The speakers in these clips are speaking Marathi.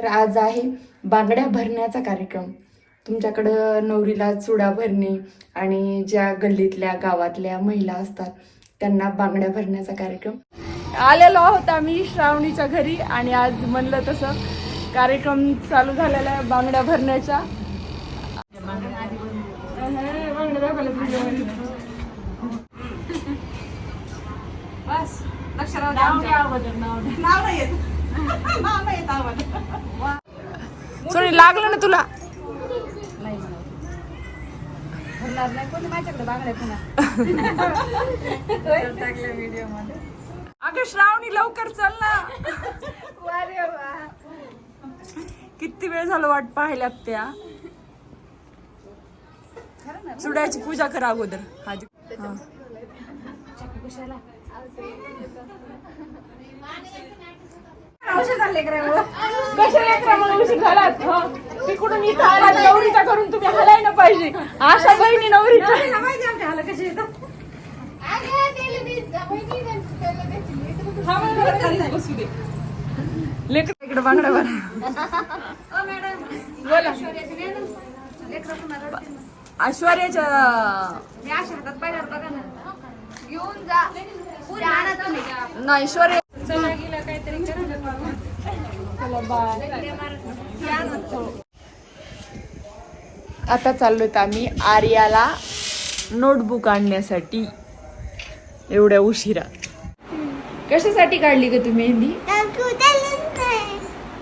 तर आज आहे बांगड्या भरण्याचा कार्यक्रम तुमच्याकडं नवरीला चुडा भरणे आणि ज्या गल्लीतल्या गावातल्या महिला असतात त्यांना बांगड्या भरण्याचा कार्यक्रम आलेलो आहोत आम्ही श्रावणीच्या घरी आणि आज म्हणलं तसं कार्यक्रम चालू झालेला आहे बांगड्या तुझ्यामध्ये. बस. नाव नाही येत सोनी लागलं ना तुला? अगं श्रावणी लवकर चल ना. किती वेळ झालं वाट पाहिल्यात त्या? चुड्याची पूजा करा अगोदर. हा. हा. औषध आणले का रे बाबा? कशाला क्रमांक उशी घालात हं? तिकडून इथं नवरीचा करून तुम्ही हलायला पाहिजे. अशा बहिणी नवरीच्या. तिला माहिती आमच्या हाला कशी येतात लेकर इकडे बोला. ऐश्वर्याच्या मी अशा हातात पाहिल्यावर बघा ना घेऊन जा पुरी आणा तुम्ही ना ऐश्वर्या चला गेला काहीतरी करा चला बाय आता चाललोय आम्ही आर्याला नोटबुक आणण्यासाठी. एवढ्या उशिरा. कशासाठी काढली का तुम्ही मेहंदी?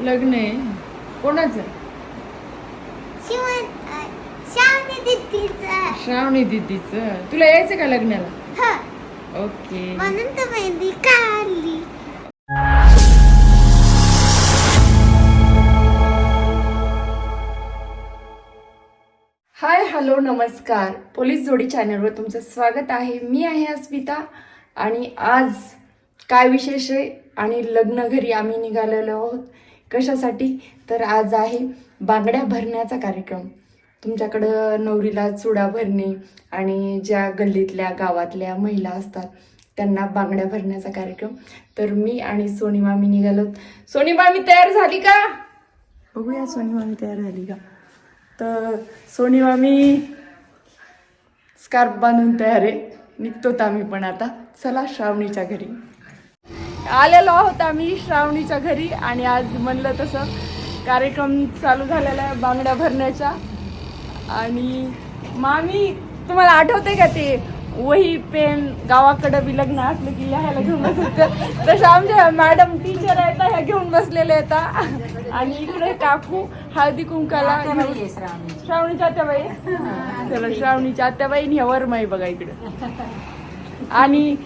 लग्न आहे. कोणाचं? श्रावणी दिदीचं. तुला यायचं का लग्नाला? ओके म्हणून हॅलो नमस्कार. पोलीस जोडी चॅनलवर तुमचं स्वागत आहे. मी आहे अस्मिता आणि आज काय विशेष आहे? आणि लग्न घरी आम्ही निघालेलो आहोत. कशासाठी? तर आज आहे बांगड्या भरण्याचा कार्यक्रम. तुमच्याकडं नवरीला चुडा भरणे आणि ज्या गल्लीतल्या गावातल्या महिला असतात त्यांना बांगड्या भरण्याचा कार्यक्रम. तर मी आणि सोनी मामी निघालो सोनी मामी तयार झाली का? बघूया सोनी मामी तयार झाली का? तर सोनी मामी स्कार्फ बांधून तयार आहे. निघतोत आम्ही पण आता. चला श्रावणीच्या घरी. आलेलो आहोत आम्ही श्रावणीच्या घरी आणि आज म्हणलं तसं कार्यक्रम चालू झालेला आहे बांगड्या भरण्याच्या आणि मामी तुम्हाला आठवते का ते? वही पेन गावाकडं बी लग्न असलं की लिहायला घेऊन बसत तसं आमच्या मॅडम टीचर आहेत ह्या घेऊन बसलेल्या आहेत आणि इकडे काकू हळदी कुंकाला श्रावणीच्या आत्याबाई चला श्रावणीच्या आत्याबाई ह्या वरमाई बघा इकडे. आणि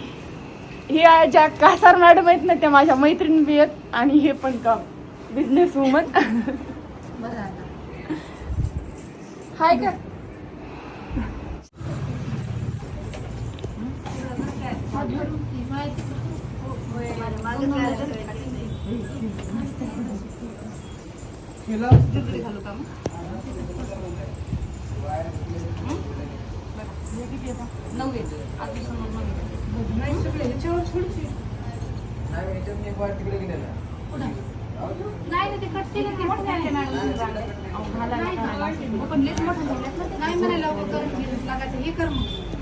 हे ज्या कासार मॅडम आहेत ना त्या माझ्या मैत्रिणी बी आहेत आणि हे पण का बिझनेस वुमन हाय का? नऊ येतो आधी समोर नऊ नाही सगळे ह्याच्यावर थोडीशी. नाही ना, ते कट्टे मॅडम पण नाही म्हणायला लागायचं. हे कर मग.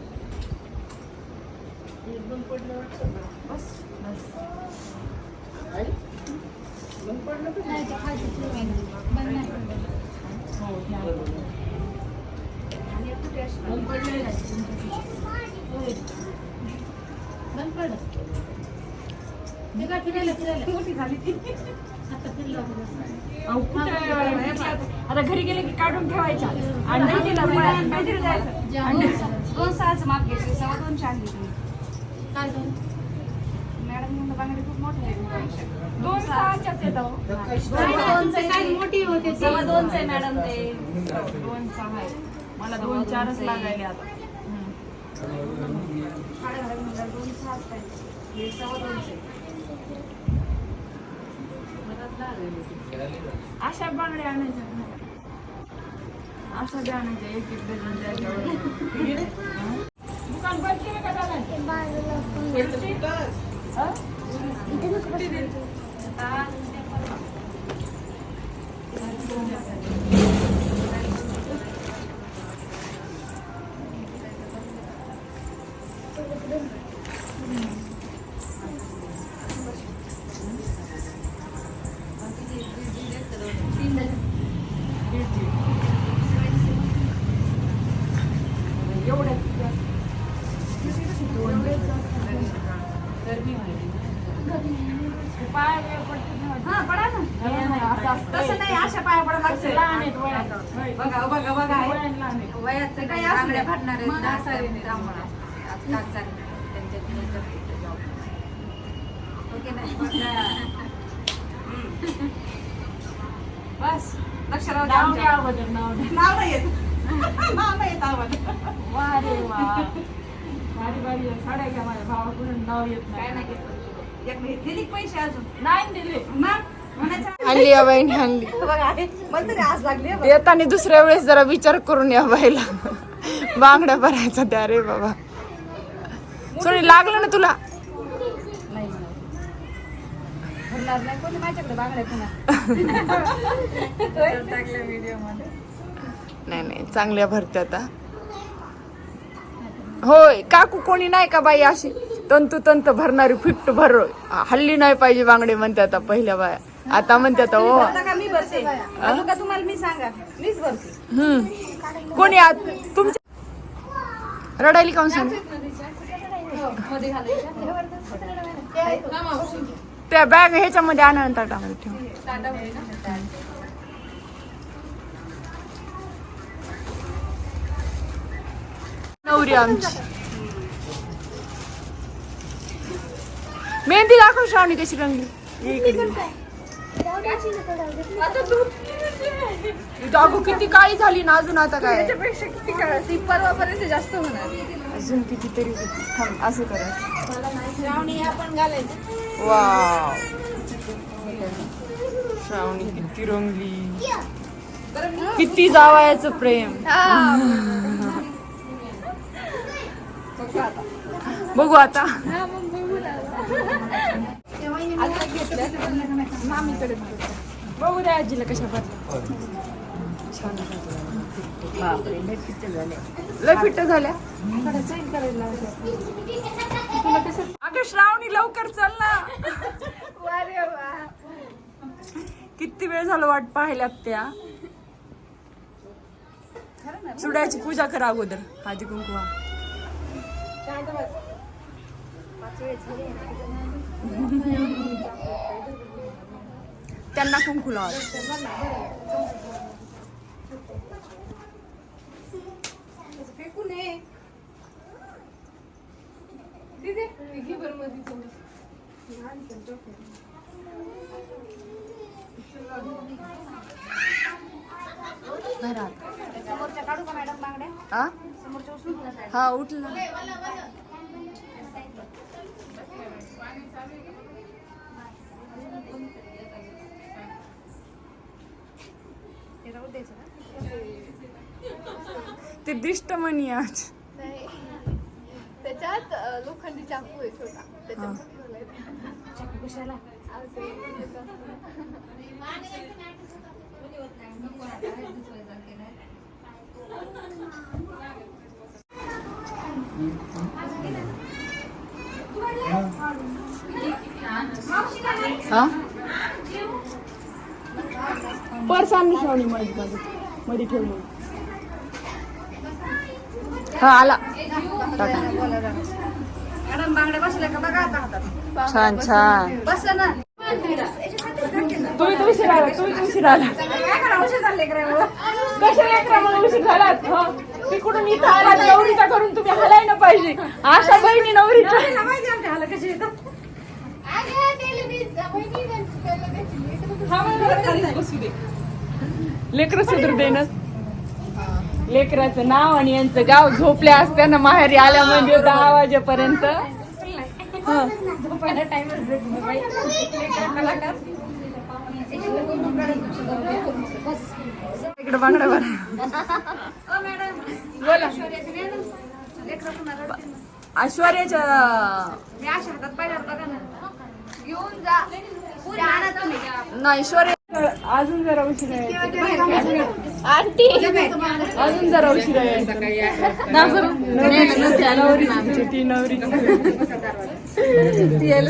आता घरी गेले की काढून ठेवायच्या. आणि मेहंदीला जायचं. आणि दोन सहाचं माप घेतलं सव्वा दोनशे आणली तुम्ही. काय झालं मॅडम म्हणलं बांगडी खूप मोठे आहे. दोन सहाच्याच येतं दोनचं साईज मोठे दोनच आहे मॅडम ते. दोन सहा आहे. मला दोन चारच लागायले आता. अशा बांगड्या आणायच्या. अशा बी आणायच्या एक एक डझन द्यायच्या. दुकान बंद? 이때는 그렇습니다. तसं नाही अशा पाया पडा लागतं. बघा बघा बघा. वयाचं काही आहे. बस. लक्ष राहू नाव नाही येत. नाव नाही येत आम्हाला. वा रे वा. आहे. साड्या घ्या माझ्या भावाकडून नाव येत काय नाही नाही एक मिनिट दिली का पैसे अजून? नाही दिले मग? म्हणायचं? आणली या बाईने आणली. बघा आहे. मला तरी आज लागली आहे बघ. येताना दुसऱ्या वेळेस जरा विचार करून या बाईला. बांगड्या भरायचा त्या रे बाबा. सोनी लागलं ना तुला? नाही भरणार नाही. कोणी माझ्याकडे बांगड्या पुन्हा टाकल्या व्हिडिओमध्ये. नाही नाही. चांगल्या भरत्या आता होय काकू कोणी नाही का बाई अशी? तंतू तंत भरणारी फिफ्ट भर हल्ली नाही पाहिजे बांगडे म्हणते आता पहिल्या बाया. आता म्हणते हो ओ. हम्म. कोणी तुमच्या रडायली का सांग? त्या बॅग ह्याच्यामध्ये आनंद ताटामध्ये ठेव. नवरी आमची. मेहंदी दाखव श्रावणी कशी रंगली. अगं किती काळी झाली ना अजून आता काय. त्याच्यापेक्षा किती काळ? ती परवापर्यंत जास्त होणार. अजून कितीतरी थांब असं करा श्रावणी आपण घालायचं. वाव. श्रावणी किती रंगली. किती जावायचं प्रेम. बघू आता. बघू द्या आजीला कशा लय फिट्ट झाल्या. अगं श्रावणी लवकर चल ना. किती वेळ झालं वाट पाहिल्यात त्या. चुड्याची पूजा करा अगोदर. हळदी कुंकुवा त्यांना कुंकू लावा फेकू नये दीदी घे बरं मध्ये थोडं. समोरच्या काढू का मॅडम बांगड्या? हा. हा उठलं ते दिष्ट म्हणी आज त्याच्यात लोखंडी चाकू आहे छोटा. त्याच्यात चाकू कशाला हा? पर्स आणली श्रावणी मध्ये ठेवली हा आला. छान छान. तुम्ही तुम्ही तर उशीर आला काय करा उशीर झाले हो तिकडून इथं नवरीचा करून तुम्ही हलायला पाहिजे. आशा बहिणी त्याची लेकरं हा, मला खालीच बसू दे. लेकर सुधरू देणार लेकराचं नाव आणि यांचं गाव झोपल्या असताना माहेरी आल्या म्हणजे दहा वाजेपर्यंत. हं. इकडे बांगडा बोला ऐश्वर्याच्या नाही ऐश्वर्या अजून जरा उशिरा यायचं. अजून जरा उशिरा? नवरी ती नवरी ती यायला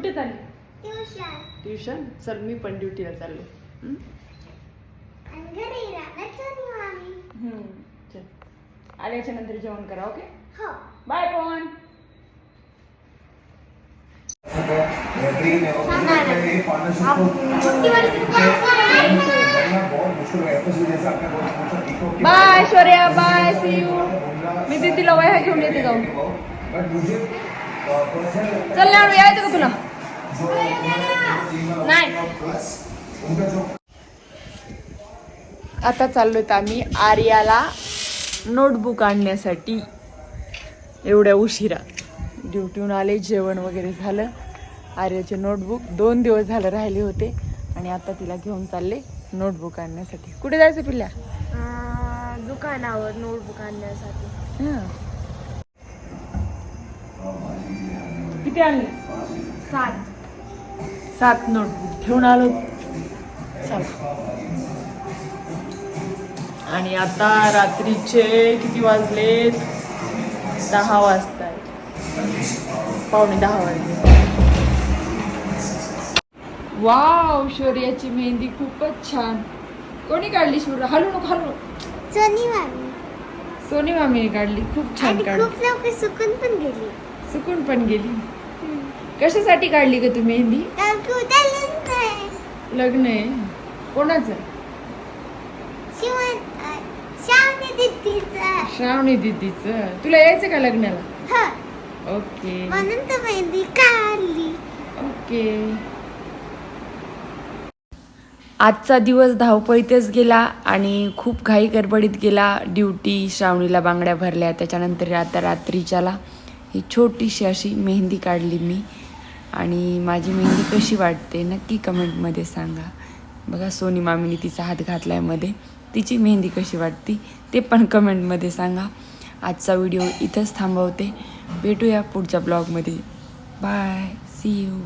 कुठे चालली? ट्युशन. चल मी पण ड्युटीला चाललो. हं? हं, चल आल्याच्यानंतर जेवण करा ओके बाय है और ये पार्टनरशिप को बनना बहुत मुश्किल है. तो जैसे आपने बहुत पूछा इको की bye Aishwarya bye see you मी दीदीला वह्या घेऊन येते जाऊन. चल ना यायचं का तुला? आता चाललोय आम्ही आर्याला नोटबुक आणण्यासाठी एवढ्या उशिरा. ड्युटीहून आले जेवण वगैरे झालं. आर्याचे नोटबुक दोन दिवस झालं राहिले होते आणि आता तिला घेऊन चालले नोटबुक आणण्यासाठी. कुठे जायचं पिल्ल्या? दुकानावर नोटबुक आणण्यासाठी. हां. किती आणले? सात. सात नोटबुक घेऊन आलो. चला. आणि आता रात्रीचे किती वाजलेत? दहा वाजताय. पावणे दहा वाजले. वाव शौर्याची मेहंदी खूपच छान. कोणी काढली शौर्य? हलू नको हलू सोनी मामीने काढली. खूप छान काढली खूप लवकर सुकून पण गेली. सुकून पण गेली. कशासाठी काढली ग तू मेहंदी? लग्न आहे. कोणाचं? श्रावणी दीदीचं. तुला यायचं का लग्नाला? हा. ओके. म्हणून तर मेहंदी काढली. ओके. आजचा दिवस धावपळीतच गेला आणि खूप घाई गडबडीत गेला. ड्युटी श्रावणीला बांगड्या भरल्या. त्याच्यानंतर आता रात्रीच्याला ही छोटीशी अशी मेहंदी काढली मी. आणि माझी मेहंदी कशी वाटते नक्की कमेंटमध्ये सांगा. बघा सोनी मामीने तिचा हात घातला आहे मध्ये. तिची मेहंदी कशी वाटती ते पण कमेंटमध्ये सांगा. आजचा व्हिडिओ इथंच थांबवते. भेटूया पुढच्या ब्लॉगमध्ये. बाय. See you